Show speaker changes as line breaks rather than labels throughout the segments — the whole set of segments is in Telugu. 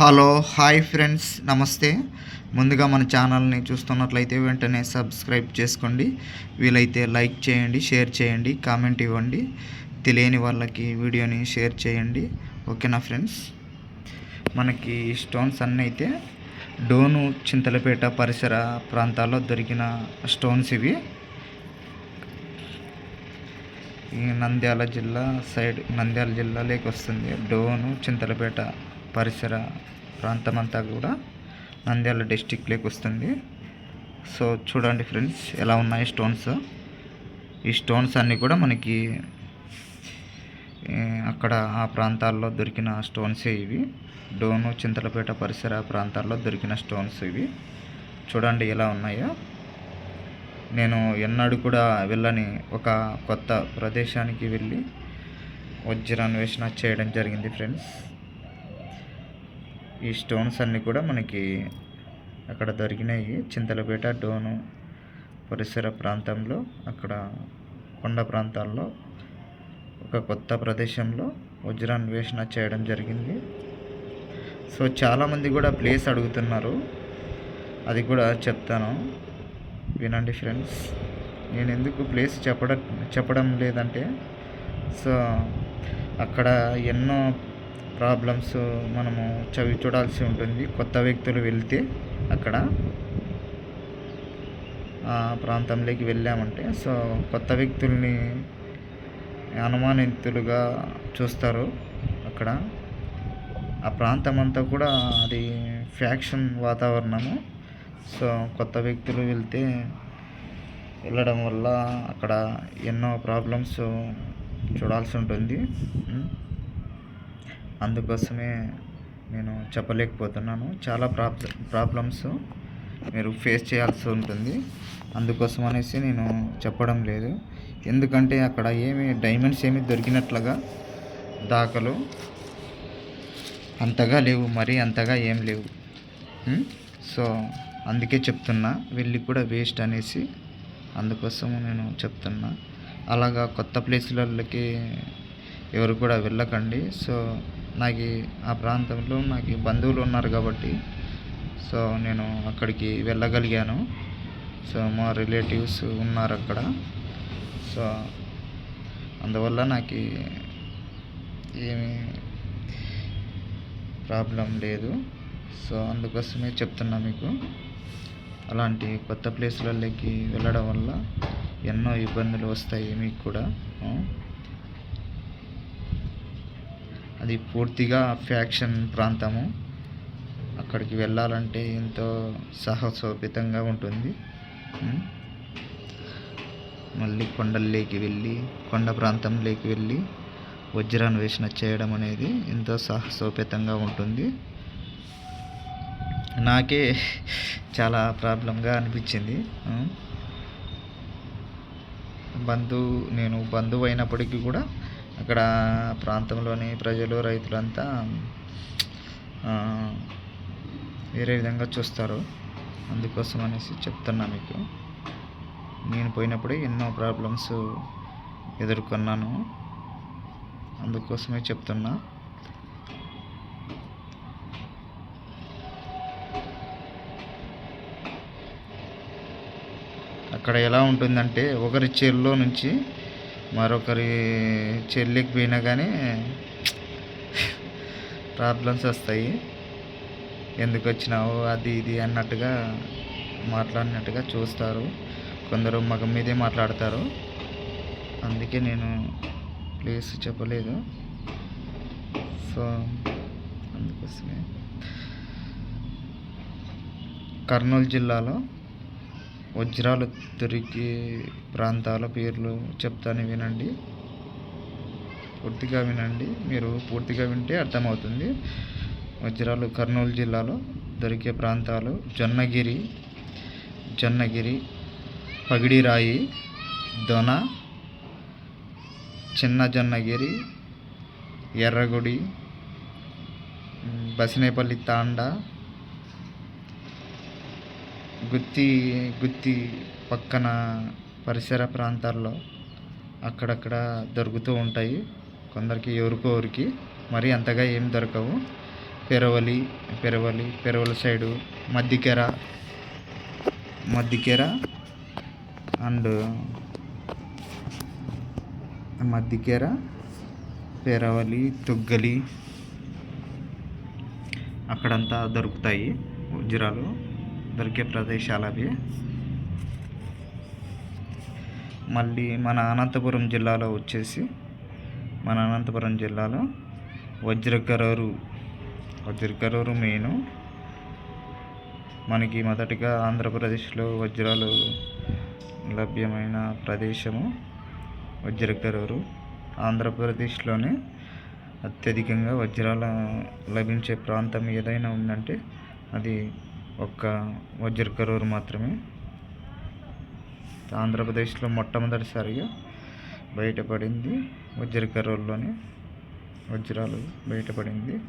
హలో హాయ్ ఫ్రెండ్స్ నమస్తే. ముందుగా మన ఛానల్ని చూస్తున్నట్లయితే వెంటనే సబ్స్క్రైబ్ చేసుకోండి. వీలైతే లైక్ చేయండి షేర్ చేయండి కామెంట్ ఇవ్వండి. తెలియని వాళ్ళకి వీడియోని షేర్ చేయండి. ఓకేనా ఫ్రెండ్స్? మనకి స్టోన్స్ అన్నీ అయితే డోను చింతలపేట పరిసర ప్రాంతాల్లో దొరికిన స్టోన్స్ ఇవి. ఈ నంద్యాల జిల్లా సైడ్ నంద్యాల జిల్లాలోకి వస్తుంది డోను చింతలపేట. పరిసర ప్రాంతమంతా కూడా నంద్యాల డిస్టిక్లోకి వస్తుంది. సో చూడండి ఫ్రెండ్స్ ఎలా ఉన్నాయి స్టోన్స్? ఈ స్టోన్స్ అన్నీ కూడా మనకి అక్కడ ఆ ప్రాంతాల్లో దొరికిన స్టోన్సే ఇవి. డోను చింతలపేట పరిసర ప్రాంతాల్లో దొరికిన స్టోన్స్ ఇవి. చూడండి ఎలా ఉన్నాయో. నేను ఎన్నడూ కూడా వెళ్ళని ఒక కొత్త ప్రదేశానికి వెళ్ళి వజ్రాన్వేషణ చేయడం జరిగింది ఫ్రెండ్స్. ఈ స్టోన్స్ అన్నీ కూడా మనకి అక్కడ దొరికినాయి. చింతలపేట డోను పరిసర ప్రాంతంలో అక్కడ కొండ ప్రాంతాల్లో ఒక కొత్త ప్రదేశంలో వజ్రాన్వేషణ చేయడం జరిగింది. సో చాలామంది కూడా ప్లేస్ అడుగుతున్నారు. అది కూడా చెప్తాను. వినండి ఫ్రెండ్స్. నేను ఎందుకు ప్లేస్ చెప్పడం చెప్పడం లేదంటే సో అక్కడ ఎన్నో ప్రాబ్లమ్స్ మనము చవి చూడాల్సి ఉంటుంది. కొత్త వ్యక్తులు వెళ్తే అక్కడ ఆ ప్రాంతంలోకి వెళ్ళామంటే సో కొత్త వ్యక్తుల్ని అనుమానితులుగా చూస్తారు అక్కడ. ఆ ప్రాంతం అంతా కూడా అది ఫ్యాక్షన్ వాతావరణము. సో కొత్త వ్యక్తులు వెళ్తే వెళ్ళడం వల్ల అక్కడ ఎన్నో ప్రాబ్లమ్స్ చూడాల్సి ఉంటుంది. అందుకోసమే నేను చెప్పలేకపోతున్నాను. చాలా ప్రాబ్ ప్రాబ్లమ్స్ మీరు ఫేస్ చేయాల్సి ఉంటుంది. అందుకోసం అనేసి నేను చెప్పడం లేదు. ఎందుకంటే అక్కడ ఏమి డైమండ్స్ ఏమి దొరికినట్లుగా దాఖలు అంతగా లేవు మరీ అంతగా ఏం లేవు. సో అందుకే చెప్తున్నా వెళ్ళి కూడా వేస్ట్ అనేసి అందుకోసం నేను చెప్తున్నా. అలాగా కొత్త ప్లేసులకి ఎవరు కూడా వెళ్ళకండి. సో నాకు ఆ ప్రాంతంలో నాకు బంధువులు ఉన్నారు కాబట్టి సో నేను అక్కడికి వెళ్ళగలిగాను. సో మా రిలేటివ్స్ ఉన్నారు అక్కడ. సో అందువల్ల నాకు ఏమి ప్రాబ్లం లేదు. సో అందుకోసమే చెప్తున్నా మీకు. అలాంటి కొత్త ప్లేస్లలోకి వెళ్ళడం వల్ల ఎన్నో ఇబ్బందులు వస్తాయి మీకు కూడా. అది పూర్తిగా ఫ్యాక్షన్ ప్రాంతము. అక్కడికి వెళ్ళాలంటే ఎంతో సాహసోపితంగా ఉంటుంది. మళ్ళీ కొండల్లోకి వెళ్ళి కొండ ప్రాంతంలోకి వెళ్ళి వజ్రాన్వేషణ చేయడం అనేది ఎంతో సాహసోపేతంగా ఉంటుంది. నాకే చాలా ప్రాబ్లంగా అనిపించింది. బంధువు నేను బంధువు అయినప్పటికీ కూడా అక్కడ ప్రాంతంలోని ప్రజలు రైతులంతా వేరే విధంగా చూస్తారు. అందుకోసం అనేసి చెప్తున్నా మీకు. నేను పోయినప్పుడే ఎన్నో ప్రాబ్లమ్స్ ఎదుర్కొన్నాను. అందుకోసమే చెప్తున్నా. అక్కడ ఎలా ఉంటుందంటే ఒకరి చేరులో నుంచి మరొకరి చెల్లికి పోయినా కానీ ప్రాబ్లమ్స్ వస్తాయి. ఎందుకు వచ్చినావు? అది ఇది అన్నట్టుగా మాట్లాడినట్టుగా చూస్తారు. కొందరు మగం మీదే మాట్లాడతారు. అందుకే నేను ప్లేస్ చెప్పలేదు. సో అందుకోసమే. కర్నూలు జిల్లాలో వజ్రాలు దొరికే ప్రాంతాల పేర్లు చెప్తాను వినండి. పూర్తిగా వినండి. మీరు పూర్తిగా వింటే అర్థమవుతుంది. వజ్రాలు కర్నూలు జిల్లాలో దొరికే ప్రాంతాలు జొన్నగిరి జొన్నగిరి పగిడిరాయి దొన చిన్న జొన్నగిరి ఎర్రగుడి బసినేపల్లి తాండా గుత్తి గుత్తి పక్కన పరిసర ప్రాంతాల్లో అక్కడక్కడ దొరుకుతూ ఉంటాయి. కొందరికి ఎవరికో మరి అంతగా ఏం దొరకవు. పెరవలి పెరవలి పెరవలి సైడు మద్దికెర మద్దికెర అండ్ మద్దికెర పెరవలి తుగ్గలి అక్కడంతా దొరుకుతాయి. వజ్రాలు దొరికే ప్రదేశాలు అవి. మళ్ళీ మన అనంతపురం జిల్లాలో వచ్చేసి మన అనంతపురం జిల్లాలో వజ్రకరూరు. వజ్రకరూరు మెయిన్ మనకి మొదటిగా ఆంధ్రప్రదేశ్లో వజ్రాలు లభ్యమైన ప్రదేశము వజ్రకరూరు. ఆంధ్రప్రదేశ్లోనే అత్యధికంగా వజ్రాలు లభించే ప్రాంతం ఏదైనా ఉందంటే అది ఒక్క వజ్ర కరూరు మాత్రమే. ఆంధ్రప్రదేశ్లో మొట్టమొదటిసారిగా బయటపడింది వజ్ర కరూరులోనే. వజ్రాలు బయటపడింది.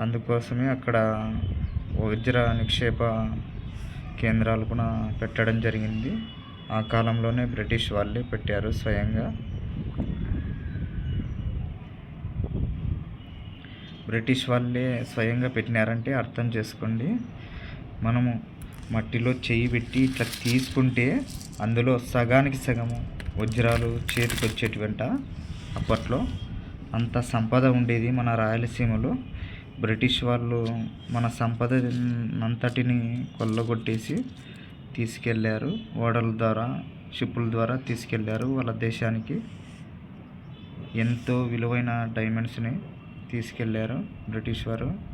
అందుకోసమే అక్కడ వజ్ర నిక్షేప కేంద్రాలు కూడా పెట్టడం జరిగింది. ఆ కాలంలోనే బ్రిటిష్ వాళ్ళే పెట్టారు స్వయంగా. బ్రిటిష్ వాళ్ళే స్వయంగా పెట్టినారంటే అర్థం చేసుకోండి. మనము మట్టిలో చేయి పెట్టి ఇట్లా తీసుకుంటే అందులో సగానికి సగము వజ్రాలు చేతికి వచ్చేటివంట అప్పట్లో అంత సంపద ఉండేది మన రాయలసీమలో. బ్రిటిష్ వాళ్ళు మన సంపద అంతటిని కొల్లగొట్టేసి తీసుకెళ్ళారు ఓడల ద్వారా షిప్పుల ద్వారా తీసుకెళ్ళారు వాళ్ళ దేశానికి ఎంతో విలువైన డైమండ్స్ని తీసుకెళ్ళారు బ్రిటిష్ వారు.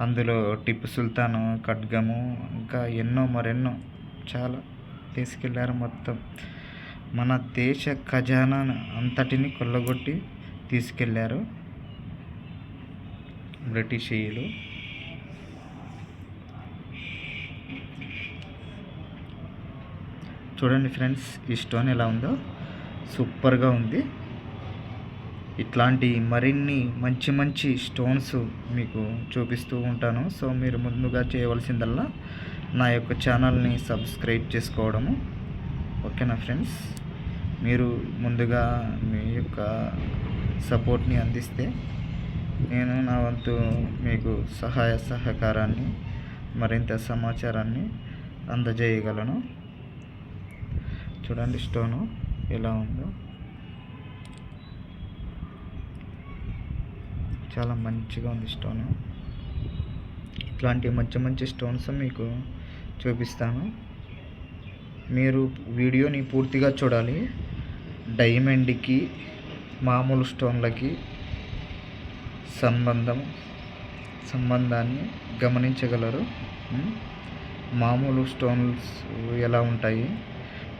అందులో టిప్పు సుల్తాన్ ఖడ్గము ఇంకా ఎన్నో మరెన్నో. చాలా తీసుకెళ్ళారు మొత్తం. మన దేశ ఖజానా అంతటిని కొల్లగొట్టి తీసుకెళ్ళారు బ్రిటిషీయులు. చూడండి ఫ్రెండ్స్ ఈ స్టోన్ ఎలా ఉందో. సూపర్గా ఉంది. ఇట్లాంటి మరిన్ని మంచి మంచి స్టోన్స్ మీకు చూపిస్తూ ఉంటాను. సో మీరు ముందుగా చేయవలసిందల్లా నా యొక్క ఛానల్ని సబ్స్క్రైబ్ చేసుకోవడము. ఓకేనా ఫ్రెండ్స్? మీరు ముందుగా మీ యొక్క సపోర్ట్ని అందిస్తే నేను నా వంతు మీకు సహాయ సహకారాన్ని మరింత సమాచారాన్ని అందజేయగలను. చూడండి స్టోను ఎలా ఉందో. చాలా మంచిగా ఉంది స్టోన్. ఇట్లాంటి మంచి మంచి స్టోన్స్ మీకు చూపిస్తాను. మీరు వీడియోని పూర్తిగా చూడాలి. డైమండ్కి మామూలు స్టోన్లకి సంబంధం సంబంధాన్ని గమనించగలరు. మామూలు స్టోన్స్ ఎలా ఉంటాయి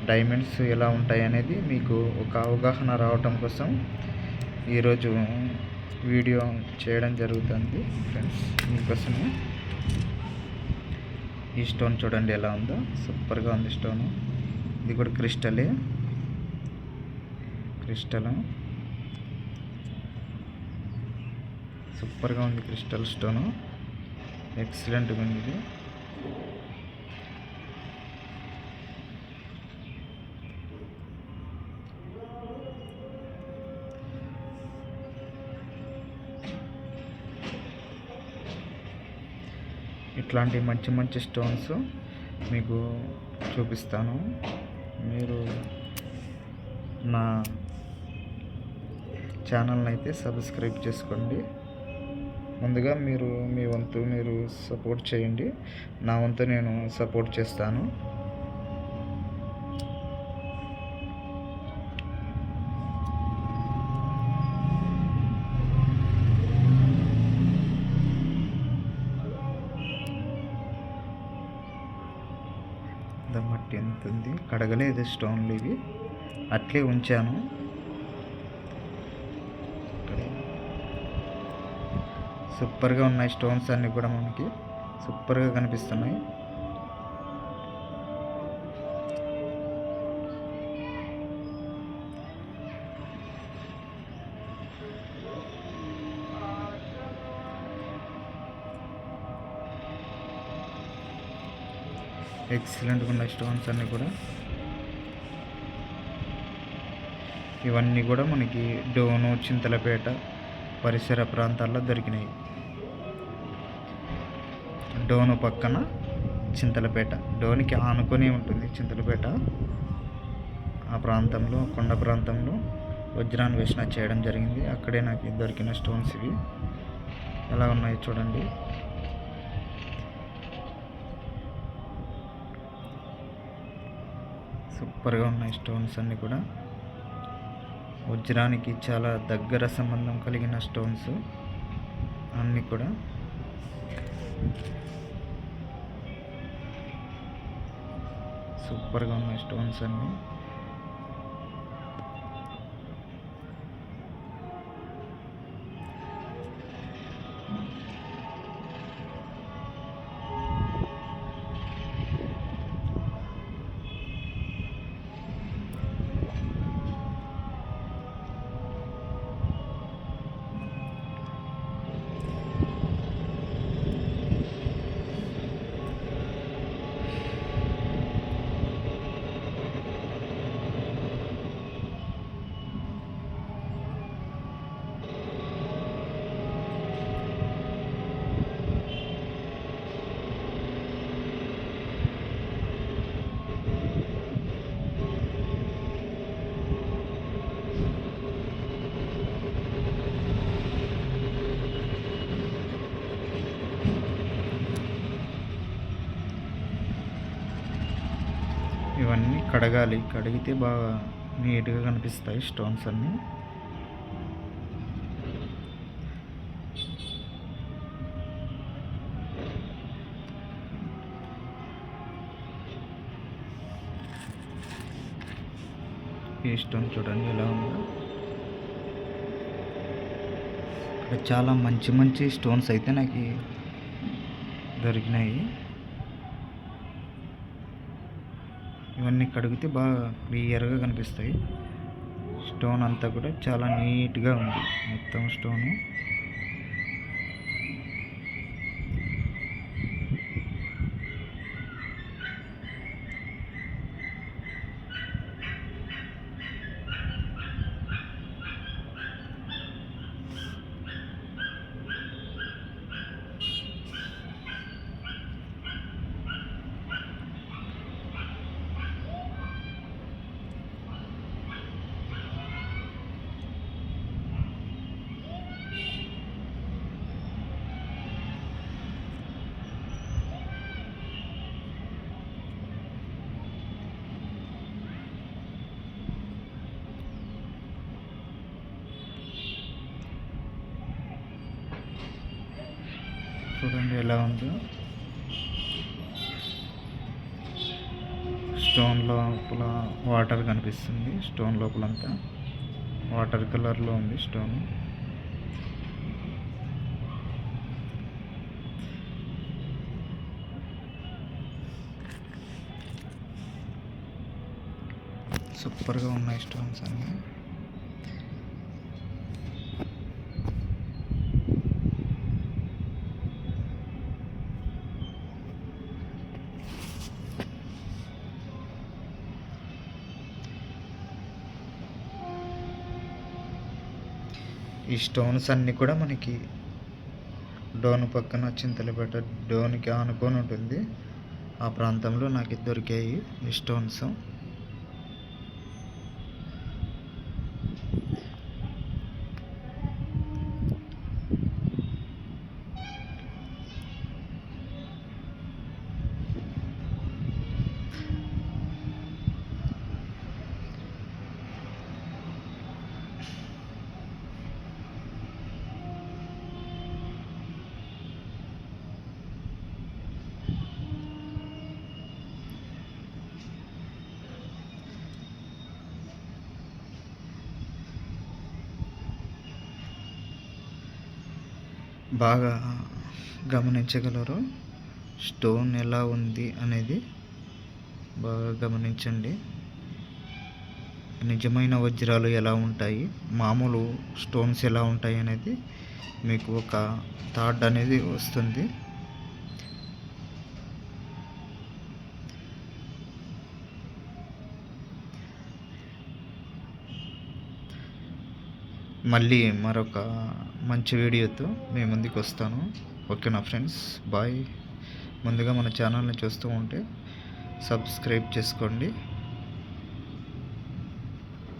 డైమండ్స్ ఎలా ఉంటాయి అనేది మీకు ఒక అవగాహన రావటం కోసం ఈరోజు వీడియో చేయడం జరుగుతుంది ఫ్రెండ్స్ మీకోసమే. ఈ స్టోన్ చూడండి ఎలా ఉందో. సూపర్గా ఉంది స్టోన్. ఇది కూడా క్రిస్టలే. క్రిస్టల్. సూపర్గా ఉంది క్రిస్టల్ స్టోను. ఎక్సలెంట్గా ఉంది ఇట్లాంటి మంచి మంచి స్టోన్స్ మీకు చూపిస్తాను. మీరు నా ఛానల్ని అయితే సబ్స్క్రైబ్ చేసుకోండి. ముందుగా మీరు మీ వంతు మీరు సపోర్ట్ చేయండి. నా వంతు నేను సపోర్ట్ చేస్తాను. కడగలేదు స్టోన్లు ఇవి. అట్లే ఉంచాను. సూపర్గా ఉన్నాయి స్టోన్స్ అన్నీ కూడా మనకి. సూపర్గా కనిపిస్తున్నాయి. ఎక్సలెంట్గా ఉన్నాయి స్టోన్స్ అన్నీ కూడా. ఇవన్నీ కూడా మనకి డోను చింతలపేట పరిసర ప్రాంతాల్లో దొరికినాయి. డోను పక్కన చింతలపేట. డోనికి ఆనుకొని ఉంటుంది చింతలపేట. ఆ ప్రాంతంలో కొండ ప్రాంతంలో వజ్రాన్వేషణ చేయడం జరిగింది. అక్కడే నాకు దొరికిన స్టోన్స్ ఇవి. ఎలా ఉన్నాయి చూడండి. సూపర్గా ఉన్నాయి స్టోన్స్ అన్నీ కూడా. వజ్రానికి చాలా దగ్గర సంబంధం కలిగిన స్టోన్స్ అన్నీ కూడా. సూపర్గా ఉన్నాయి స్టోన్స్ అన్నీ. కడగాలి. కడిగితే బాగా నీట్గా కనిపిస్తాయి స్టోన్స్ అన్నీ. ఈ స్టోన్ చూడండి ఎలా ఉందో. ఇక్కడ చాలా మంచి మంచి స్టోన్స్ అయితే నాకు దొరికినాయి. ఇవన్నీ కడిగితే బాగా క్లియర్గా కనిపిస్తాయి. స్టోన్ అంతా కూడా చాలా నీట్గా ఉంది. మొత్తం స్టోను. చూడండి ఎలా ఉందో. స్టోన్ లోపల వాటర్ కనిపిస్తుంది స్టోన్ లోపలంతా. వాటర్ కలర్లో ఉంది స్టోన్. సూపర్గా ఉన్నాయి స్టోన్స్ అన్నీ. స్టోన్స్ అన్నీ కూడా మనకి డోన్ పక్కన చింతలపేట డోన్కి ఆనుకొని ఉంటుంది. ఆ ప్రాంతంలో నాకు దొరికాయి. ఈ స్టోన్స్ బాగా గమనించగలరు. స్టోన్ ఎలా ఉంది అనేది బాగా గమనించండి. నిజమైన వజ్రాలు ఎలా ఉంటాయి? మామూలు స్టోన్స్ ఎలా ఉంటాయి అనేది మీకు ఒక థాట్ అనేది వస్తుంది. మళ్ళీ మరొక మంచి వీడియోతో మీ ముందుకు వస్తాను. ఓకేనా ఫ్రెండ్స్? బాయ్. ముందుగా మన ఛానల్ని చూస్తూ ఉంటే సబ్స్క్రైబ్ చేసుకోండి.